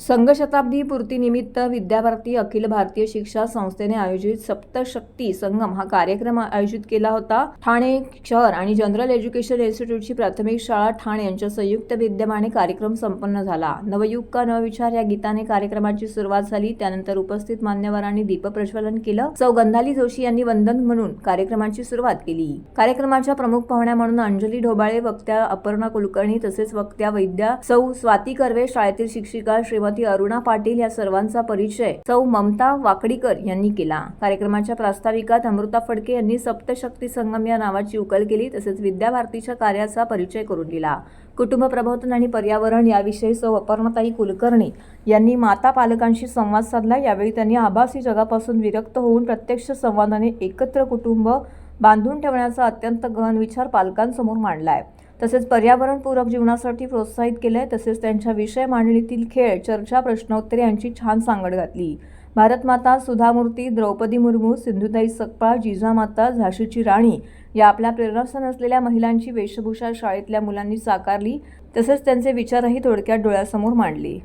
संघशताब्दी पूर्तीनिमित्त विद्याभारती अखिल भारतीय शिक्षा संस्थेने आयोजित सप्तशक्ती संगम हा कार्यक्रम आयोजित केला होता. ठाणे शहर आणि जनरल एज्युकेशन इन्स्टिट्यूटची प्राथमिक शाळा ठाणे यांच्या संयुक्त विद्यमाने कार्यक्रम संपन्न झाला. नवयुग का नवविचार या गीताने कार्यक्रमाची सुरुवात झाली. त्यानंतर उपस्थित मान्यवरांनी दीपप्रज्वलन केलं. सौ गंधाली जोशी यांनी वंदन म्हणून कार्यक्रमाची सुरुवात केली. कार्यक्रमाच्या प्रमुख पाहुण्या म्हणून अंजली ढोबाळे वक्त्या अपर्णा कुलकर्णी तसेच वक्त्या वैद्या सौ स्वाती कर्वे शाळेतील शिक्षिका श्रीमती अरुणा पाटील या सर्वांचा परिचय सौ ममता वाकडीकर यांनी केला. कार्यक्रमाच्या प्रास्ताविकात अमृता फडके यांनी सप्तशक्ती संगम या नावाची उकल केली तसेच विद्याभारतीच्या कार्याचा परिचय करून दिला. कुटुंब प्रबोधन आणि पर्यावरण याविषयी सौ अपर्णताई कुलकर्णी यांनी माता पालकांशी संवाद साधला. यावेळी त्यांनी आभासी जगापासून विरक्त होऊन प्रत्यक्ष संवादाने एकत्र कुटुंब बांधून ठेवण्याचा अत्यंत गहन विचार पालकांसमोर मांडलाय. तसेच पर्यावरणपूरक जीवनासाठी प्रोत्साहित केलंय तसेच त्यांच्या विषय मांडणीतील खेळ चर्चा प्रश्नोत्तरे यांची छान सांगड घातली. भारतमाता सुधामूर्ती द्रौपदी मुर्मू सिंधुताई सकपाळ जिजामाता झाशीची राणी या आपल्या प्रेरणास्थान असलेल्या महिलांची वेशभूषा शाळेतल्या मुलांनी साकारली तसेच त्यांचे विचारही थोडक्यात डोळ्यासमोर मांडले.